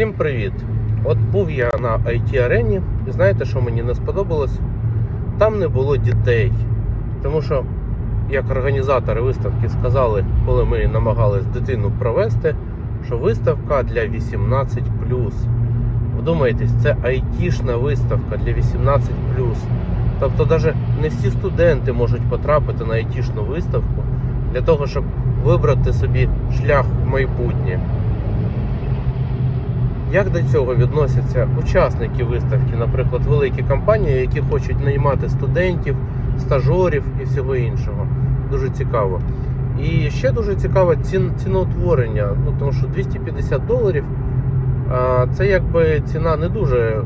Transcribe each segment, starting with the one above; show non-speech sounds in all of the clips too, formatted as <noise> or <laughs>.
Всім привіт! От був я на IT арені, і знаєте, що мені не сподобалось? Там не було дітей. Тому що, як організатори виставки сказали, коли ми намагались дитину провести, що виставка для 18. Вдумайтесь, це айтішна виставка для 18. Тобто, навіть не всі студенти можуть потрапити на айтішну виставку для того, щоб вибрати собі шлях в майбутнє. Як до цього відносяться учасники виставки, наприклад, великі компанії, які хочуть наймати студентів, стажерів і всього іншого? Дуже цікаво. І ще дуже цікаво цін, ціноутворення, ну тому що 250 доларів це якби ціна не дуже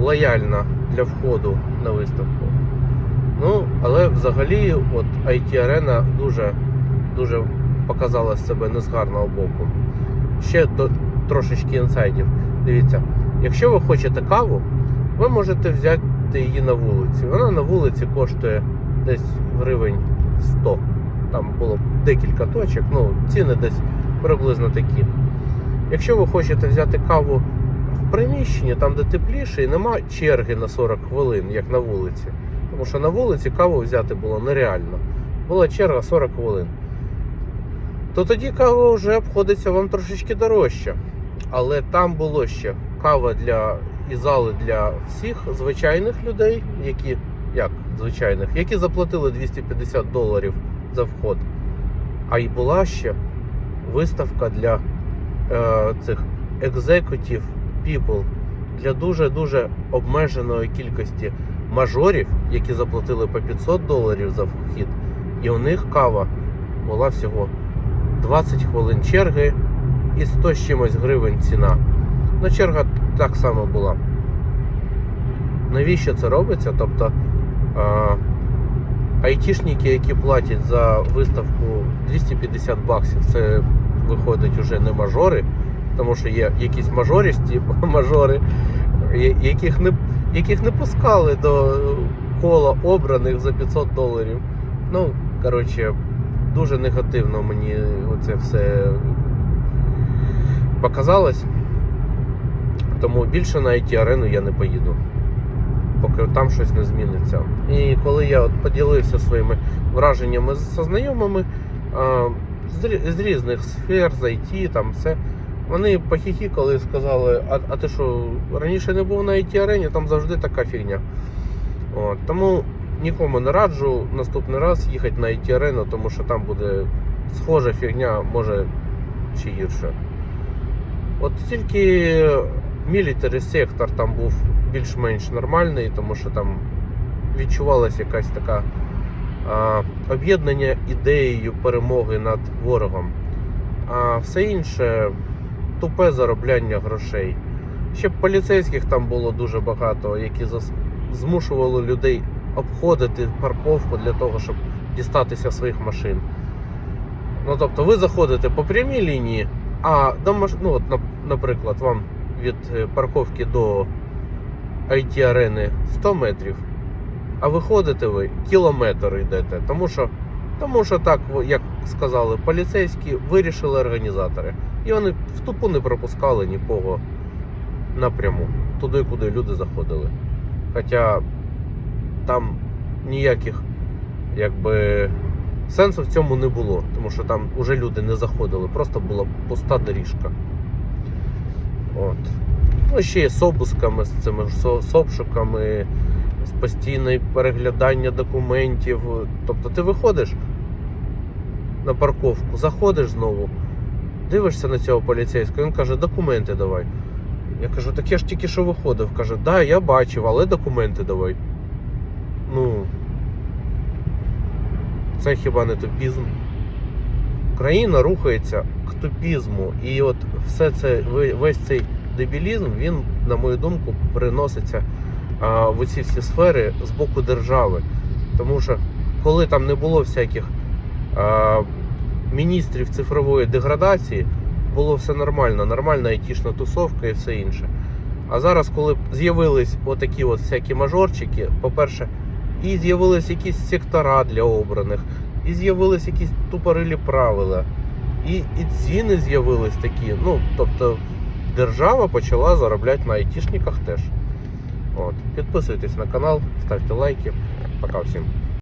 лояльна для входу на виставку. Ну, але взагалі, от IT арена дуже, дуже показала себе не з гарного боку. Ще до, трошечки інсайдів. Дивіться, якщо ви хочете каву, ви можете взяти її на вулиці. Вона на вулиці коштує десь гривень 100. Там було декілька точок, ну ціни десь приблизно такі. Якщо ви хочете взяти каву в приміщенні, там де тепліше, і нема черги на 40 хвилин, як на вулиці. Тому що на вулиці каву взяти було нереально. Була черга 40 хвилин. То тоді кава вже обходиться вам трошечки дорожче. Але там було ще кава для і зали для всіх звичайних людей, які як звичайних, які заплатили 250 доларів за вход. А й була ще виставка для е, цих executive people, для дуже-дуже обмеженої кількості мажорів, які заплатили по 500 доларів за вхід. І у них кава була всього 20 хвилин черги і 100 з чимось гривень ціна. Ну, черга так само була. Навіщо це робиться? Тобто айтішники, які платять за виставку 250 баксів, це виходить уже не мажори, тому що є якісь мажористі, <laughs> мажори, яких не, яких не пускали до кола обраних за 500 доларів. Ну, коротше, дуже негативно мені оце все показалось. Тому більше на IT арену я не поїду, поки там щось не зміниться. І коли я от поділився своїми враженнями з знайомими з різних сфер, з IT, там все, вони похіхікали і сказали, а, а ти що, раніше не був на IT арені, там завжди така фігня. От, тому нікому не раджу наступний раз їхати на IT арену, тому що там буде схожа фігня, може ще гірше. От тільки мілітарі сектор там був більш-менш нормальний, тому що там відчувалася якась така об'єднання ідеєю перемоги над ворогом. А все інше тупе заробляння грошей. Ще поліцейських там було дуже багато, які змушували людей обходити парковку для того, щоб дістатися своїх машин. Ну тобто ви заходите по прямій лінії, а до ну, от, наприклад, вам від е, парковки до IT арени 100 метрів, а виходите ви кілометр йдете. Тому що, тому що так, як сказали поліцейські, вирішили організатори. І вони в тупу не пропускали нікого напряму, туди, куди люди заходили. Хоча там ніяких якби сенсу в цьому не було, тому що там уже люди не заходили, просто була пуста доріжка. От. Ну, ще є з обысками, з цими ж со- з обшуками, з постійне переглядання документів. Тобто ти виходиш на парковку, заходиш знову, дивишся на цього поліцейського, він каже, документи давай. Я кажу, так я ж тільки що виходив. Каже, да, я бачив, але документи давай. Ну. Це хіба не тупізм? Країна рухається к тупізму. І от все це, весь цей дебілізм, він, на мою думку, переноситься а, в ці всі сфери з боку держави. Тому що коли там не було всяких а, міністрів цифрової деградації, було все нормально, нормальна айтішна тусовка і все інше. А зараз, коли з'явились отакі от всякі мажорчики, по-перше, і з'явились якісь сектора для обраних, і з'явились якісь тупорилі правила, і, і ціни з'явились такі. Ну, тобто, держава почала заробляти на айтішниках теж. От. Підписуйтесь на канал, ставте лайки. Пока всім.